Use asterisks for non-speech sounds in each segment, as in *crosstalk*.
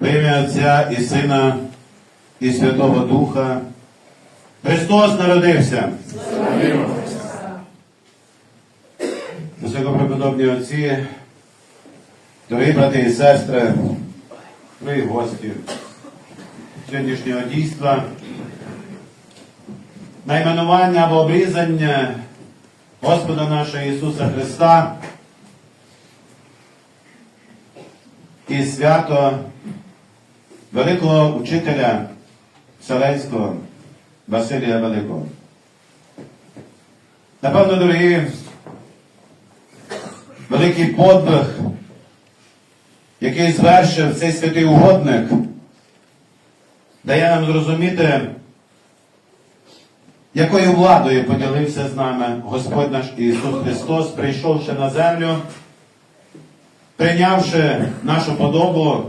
В ім'я Отця і Сина і Святого Духа. Христос народився. Високопреподобні отці, дорогі брати і сестри, дорогі гості сьогоднішнього дійства, найменування або обрізання Господа нашого Ісуса Христа і свято великого учителя Вселенського Василія Великого. Напевно, дорогі, великий подвиг, який звершив цей святий угодник, дає нам зрозуміти, якою владою поділився з нами Господь наш Ісус Христос, прийшовши на землю, прийнявши нашу подобу,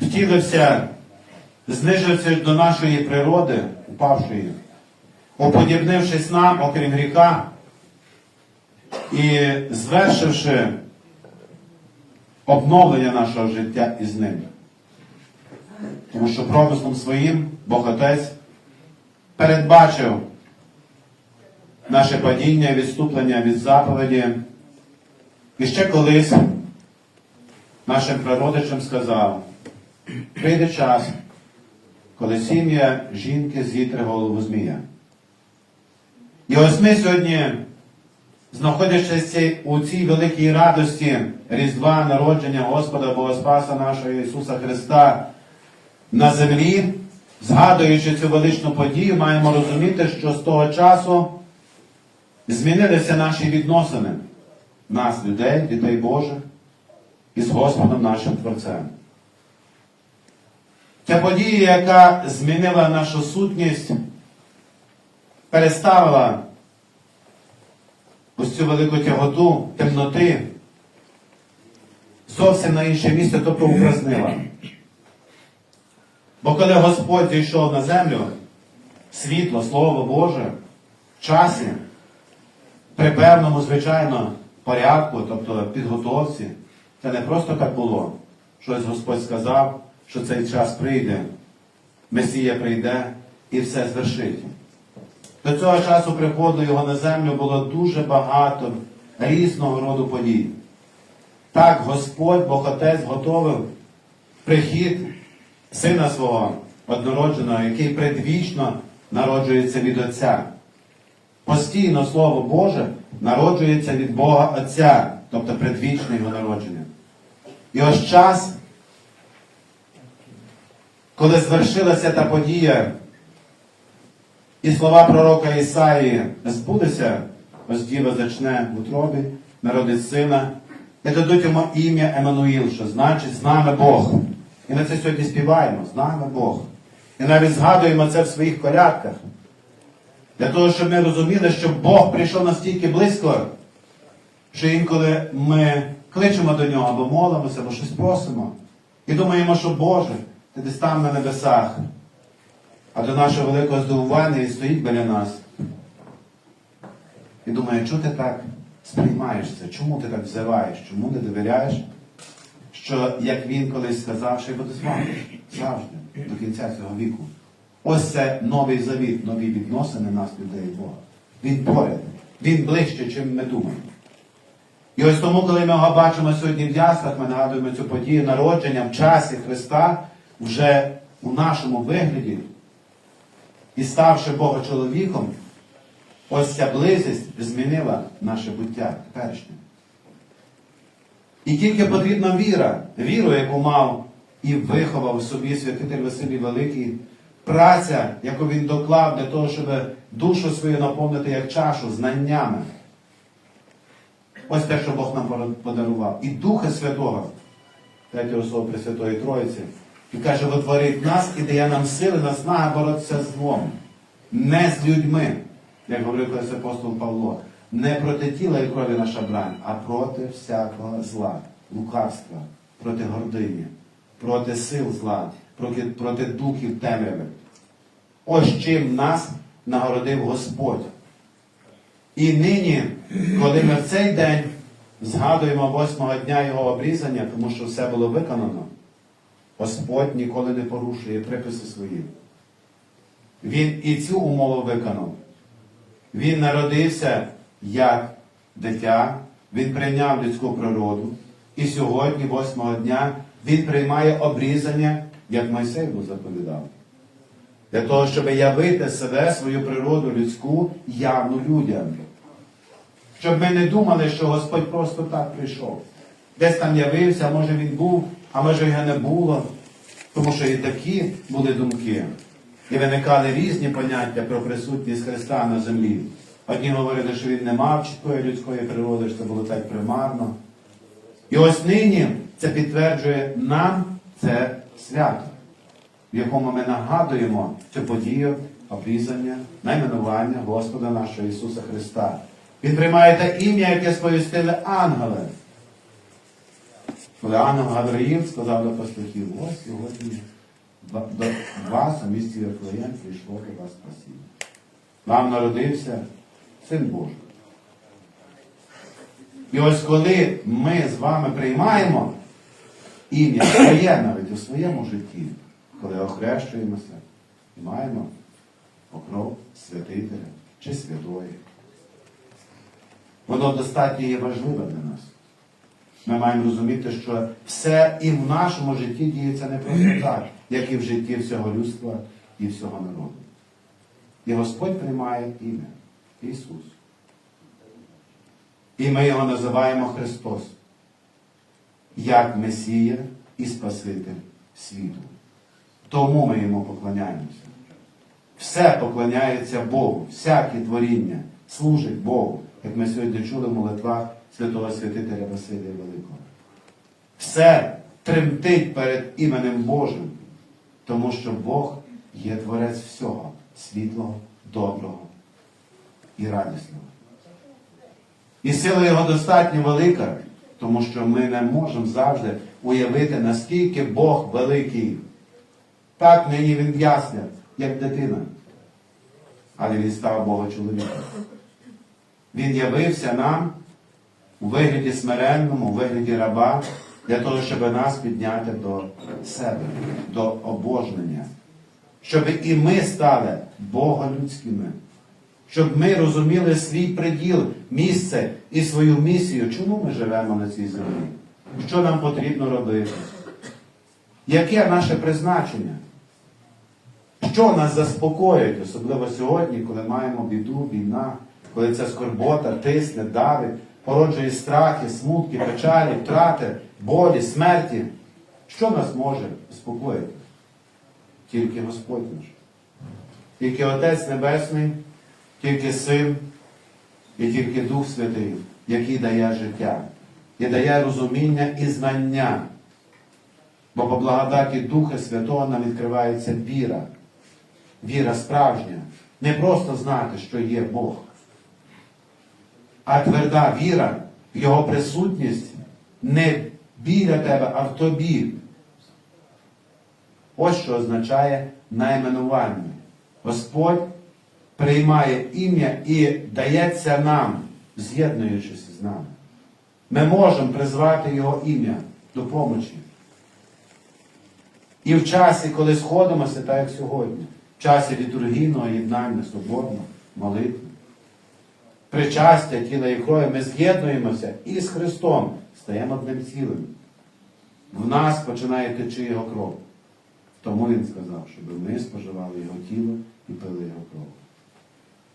втілився, знижився до нашої природи, упавшої, уподібнившись нам, окрім гріха, і звершивши обновлення нашого життя із ним. Тому що промислом своїм Бог Отець передбачив наше падіння, відступлення від заповіді. І ще колись нашим прародичам сказав, прийде час, коли сім'я жінки зітре голову змія. І ось ми сьогодні, знаходячись у цій великій радості Різдва народження Господа Бога Спаса нашого Ісуса Христа на землі, згадуючи цю величну подію, маємо розуміти, що з того часу змінилися наші відносини нас, людей, дітей Божих, із Господом нашим Творцем. Ця подія, яка змінила нашу сутність, переставила ось цю велику тяготу темноти зовсім на інше місце, тобто упразнила. Бо коли Господь зійшов на землю, світло, Слово Боже, в часі, при певному, звичайно, порядку, тобто підготовці, це не просто так було. Щось Господь сказав, що цей час прийде, Месія прийде і все звершить. До цього часу приходу його на землю було дуже багато різного роду подій. Так Господь, Бог Отець готовив прихід Сина свого однородженого, який предвічно народжується від Отця. Постійно Слово Боже народжується від Бога Отця, тобто предвічне його народження. І ось час, коли звершилася та подія, і слова пророка Ісаї збудеться, ось діва зачне в утробі, народить сина, і дадуть йому ім'я Еммануїл, що значить з нами Бог. І ми це сьогодні співаємо, з нами Бог. І навіть згадуємо це в своїх колядках. Для того, щоб ми розуміли, що Бог прийшов настільки близько, що інколи ми кличемо до нього, або молимося, або щось просимо. І думаємо, що Боже, ти десь там на небесах. А до нашого великого здивування Він стоїть біля нас. І думає, чому ти так сприймаєш це? Чому ти так взиваєш? Чому не довіряєш? Що, як він колись сказав, що й буде з вами завжди, до кінця цього віку. Ось це новий завіт, нові відносини нас, людей Бога. Він поряд, він ближче, чим ми думаємо. І ось тому, коли ми його бачимо сьогодні в яслах, ми нагадуємо цю подію народження в часі Христа вже у нашому вигляді. І ставши Бога чоловіком, ось ця близість змінила наше буття теперішнє. І тільки потрібна віра, віру, яку мав і виховав собі святитель Василій Великий, праця, яку він доклав для того, щоб душу свою наповнити як чашу знаннями. Ось те, що Бог нам подарував. І Духа Святого, третя особа Пресвятої Троїці, і каже, витворить нас і дає нам сили наснага боротися з злом. Не з людьми, як говорив колись апостол Павло, не проти тіла і крові наша брань, а проти всякого зла, лукавства, проти гордині, проти сил зла, проти, проти духів темряви. Ось чим нас нагородив Господь. І нині, коли ми в цей день згадуємо восьмого дня його обрізання, тому що все було виконано, Господь ніколи не порушує приписи свої. Він і цю умову виконав. Він народився як дитя, він прийняв людську природу. І сьогодні, восьмого дня, він приймає обрізання, як Мойсей був заповідав. Для того, щоб явити себе, свою природу людську явну людям. Щоб ми не думали, що Господь просто так прийшов. Десь там явився, може він був, а може його не було. Тому що і такі були думки. І виникали різні поняття про присутність Христа на землі. Одні говорили, що він не мав чіткої людської природи, що це було так примарно. І ось нині це підтверджує нам це свято, в якому ми нагадуємо цю подію обрізання, найменування Господа нашого Ісуса Христа. Він приймає те ім'я, яке сповістили ангели. Коли ангел Гавриїл сказав до пастухів, ось сьогодні до вас у місті Вифлеєм прийшло до вас спасіння. Вам народився Син Божий. І ось коли ми з вами приймаємо ім'я своє навіть у своєму житті, коли охрещуємося і маємо покров святителя чи святої, воно достатньо є важливе для нас. Ми маємо розуміти, що все і в нашому житті діється не просто *clears throat* так, як і в житті всього людства і всього народу. І Господь приймає ім'я Ісус. І ми його називаємо Христос, як Месія і Спаситель світу. Тому ми йому поклоняємося. Все поклоняється Богу, всяке творіння служить Богу, як ми сьогодні чули в молитвах святого святителя Василія Великого. Все тремтить перед іменем Божим, тому що Бог є творець всього світлого, доброго і радісного. І сила його достатньо велика, тому що ми не можемо завжди уявити, наскільки Бог великий. Так нині він ясне, як дитина. Але він став Бога чоловіком. Він явився нам у вигляді смиренному, у вигляді раба, для того, щоб нас підняти до себе, до обожнення. Щоб і ми стали боголюдськими. Щоб ми розуміли свій приділ, місце і свою місію, чому ми живемо на цій землі? Що нам потрібно робити? Яке наше призначення? Що нас заспокоїть, особливо сьогодні, коли маємо біду, війна, коли ця скорбота тисне, давить, породжує страхи, смутки, печалі, втрати, болі, смерті. Що нас може заспокоїти? Тільки Господь наш. Тільки Отець Небесний, тільки Син і тільки Дух Святий, який дає життя, і дає розуміння і знання. Бо по благодаті Духа Святого нам відкривається віра. Віра справжня. Не просто знати, що є Бог, а тверда віра, Його присутність не біля тебе, а в тобі. Ось що означає найменування. Господь приймає ім'я і дається нам, з'єднуючись з нами. Ми можемо призвати Його ім'я до помочі. І в часі, коли сходимося, так як сьогодні, в часі літургійного єднання, соборного, молитви, причастя тіла і крові, ми з'єднуємося і з Христом стаємо одним цілим. В нас починає течи Його кров. Тому Він сказав, щоб ми споживали Його тіло і пили Його кров.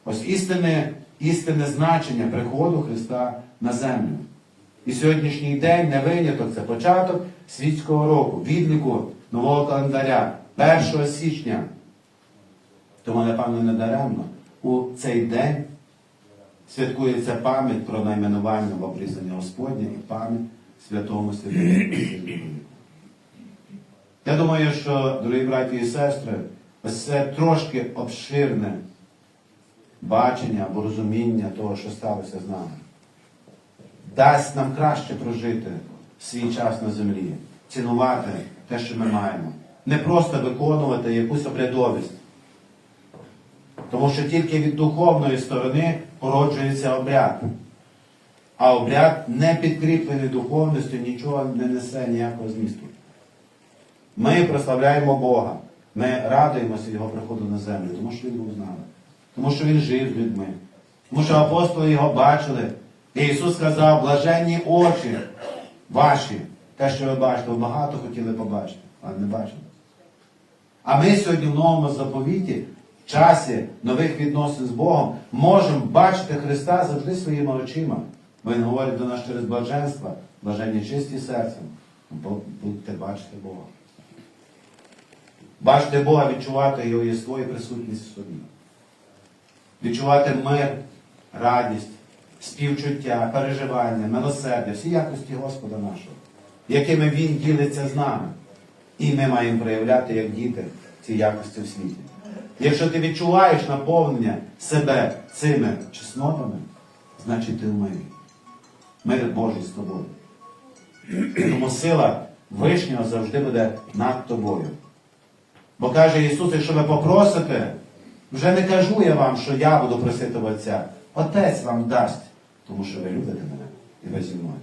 Ось істинне, істинне значення приходу Христа на землю. І сьогоднішній день не виняток, це початок світського року, відліку нового календаря, 1 січня. Тому, напевно, не даремно у цей день святкується пам'ять про найменування в обрізання Господня і пам'ять святому святому. Я думаю, що, дорогі браті і сестри, ось це трошки обширне бачення або розуміння того, що сталося з нами. Дасть нам краще прожити свій час на землі, цінувати те, що ми маємо. Не просто виконувати якусь обрядовість. Тому що тільки від духовної сторони породжується обряд. А обряд не підкріплений духовністю, нічого не несе ніякого змісту. Ми прославляємо Бога. Ми радуємося Його приходу на землю, тому що Він був з нами. Тому що Він жив з людьми. Тому що апостоли його бачили. І Ісус сказав, блаженні очі ваші. Те, що ви бачите, багато хотіли побачити, але не бачили. А ми сьогодні в новому заповіті, часі нових відносин з Богом, можемо бачити Христа завжди своїми очима. Бо Він говорить до нас через блаженство, блаженні чисті серцем, бо будете бачити Бога. Бачити Бога, відчувати Його єство і присутність в собі. Відчувати мир, радість, співчуття, переживання, милосердя, всі якості Господа нашого, якими Він ділиться з нами. І ми маємо проявляти, як діти, ці якості в світі. Якщо ти відчуваєш наповнення себе цими чеснотами, значить ти в мирі. Мир Божий з тобою. Тому сила Вишнього завжди буде над тобою. Бо каже Ісус, якщо ви попросите, вже не кажу я вам, що я буду просити Отця. Отець вам дасть, тому що ви любите мене і ви зі мною.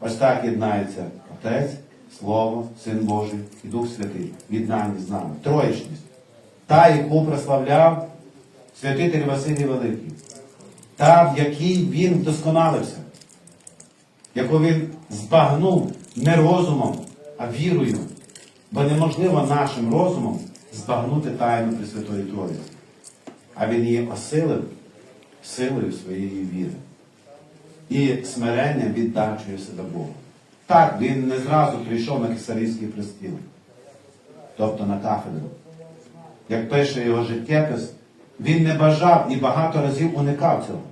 Ось так єднається Отець, Слово, Син Божий і Дух Святий, єднані з нами. Троєчність. Та, яку прославляв святитель Василій Великий, та, в якій він вдосконалився, яку він збагнув не розумом, а вірою. Бо неможливо нашим розумом збагнути тайну Пресвятої Троїці. А він її осилив силою своєї віри. І смиренням віддачею себе Богу. Так, він не зразу прийшов на кесарійський престіл, тобто на кафедру. Як пише його життєпис, він не бажав і багато разів уникав цього.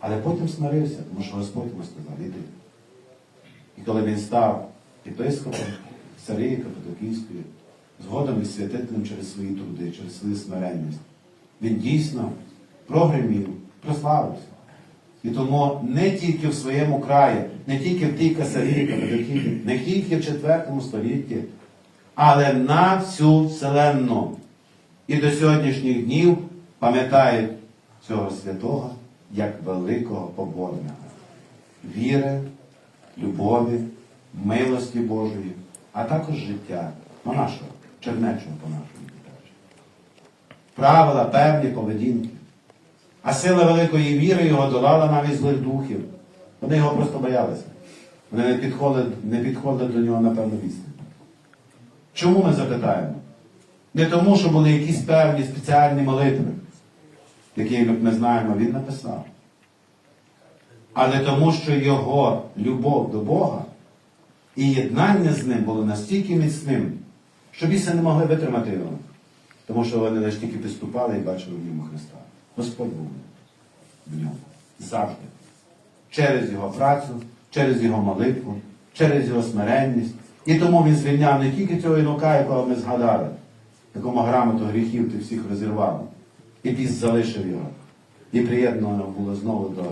Але потім смирився, тому що Господь йому сказав, іди. І коли він став єпископом Царії Капотокійської, згодом і святителем через свої труди, через свою смиренність, він дійсно прогремів, прославився. І тому не тільки в своєму краї, не тільки в тій Касарії Капотокійській, не тільки в IV столітті, але на всю вселенну. І до сьогоднішніх днів пам'ятають цього святого як великого поборника віри, любові, милості Божої, а також життя монашого, чернечого по-нашому. кажучи. Правила певні поведінки. А сила великої віри його долала навіть злих духів. Вони його просто боялися. Вони не підходили, не підходили до нього на певну відстань. Чому ми запитаємо? Не тому, що були якісь певні спеціальні молитви, які ми знаємо, він написав. Але тому, що його любов до Бога і єднання з ним було настільки міцним, що біси не могли витримати його. Тому що вони лише тільки підступали і бачили в ньому Христа. Господь був в ньому. Завжди. Через його працю, через його молитву, через його смиренність. І тому він звільняв не тільки цього інука, якого ми згадали, якому грамоту гріхів ти всіх розірвав. І піс залишив його. І приєднано було знову до е,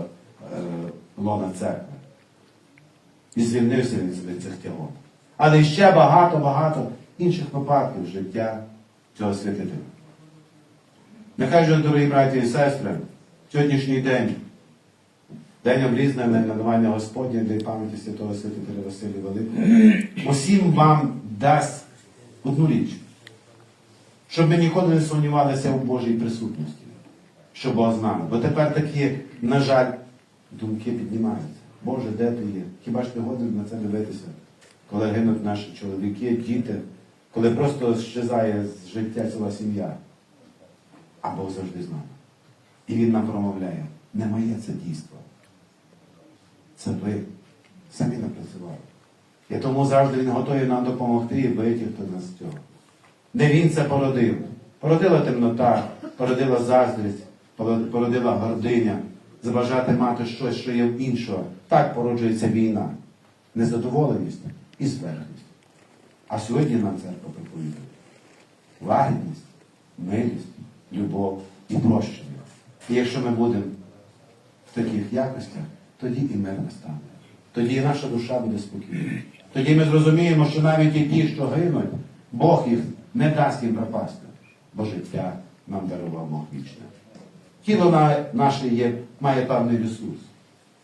лона церкви. І звільнився він від цих тягот. Але ще багато-багато інших випадків життя цього святителя. Нехай же, дорогі браті і сестри, сьогоднішній день, день облізне найменування Господня для пам'яті святого святителя Василія Великого, усім вам дасть одну річ, щоб ми ніколи не сумнівалися у Божій присутності, що Бог з нами. Бо тепер такі, на жаль, думки піднімаються. Боже, де ти є? Хіба ж ти годен на це дивитися, коли гинуть наші чоловіки, діти, коли просто щезає з життя ціла сім'я? А Бог завжди з нами. І Він нам промовляє, не моє це дійство. Це ви самі напрацювали. І тому завжди Він готовий нам допомогти і витягти нас з цього. Не він це породив. Породила темнота, породила заздрість, породила гординя, забажати мати щось, що є в іншого. Так породжується війна, незадоволеність і зверхність. А сьогодні нам церква проповідує лагідність, милість, любов і прощення. І якщо ми будемо в таких якостях, тоді і мир настане. Тоді і наша душа буде спокійна. Тоді ми зрозуміємо, що навіть і ті, що гинуть, Бог їх не дасть їм пропасти, бо життя нам дарував Бог вічне. Тіло наше є, має певний ресурс,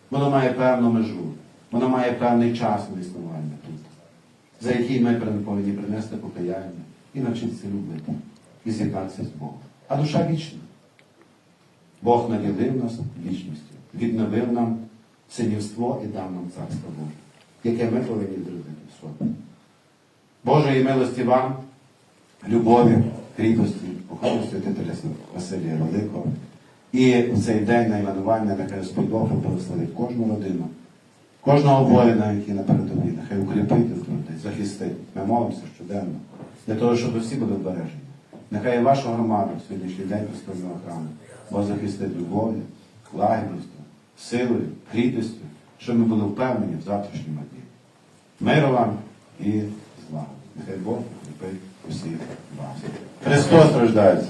воно має певну межу, воно має певний час на існування тут. за який ми повинні принести покаяння і навчитися любити, і з'єднатися з Богом. А душа вічна. Бог наділив нас вічністю, відновив нам синівство і дав нам царство Боже, яке ми повинні зробити в собі. Божої милості вам, любові, кріпості, походу святителя Василія Великого. І в цей день найменування нехай Господь Бог благословить кожну родину, кожного воїна, який на передовій, нехай укріпить їх людей, захистить. Ми молимося щоденно для того, щоб всі були вбережені. Нехай і вашу громаду в сьогоднішній день престольного храму Бог захистить любов'ю, лагідністю, силою, кріпістю, щоб ми були впевнені в завтрашньому дні. Миру вам і злагоди. Нехай Бог укріпить усіх вас. Христос рождається.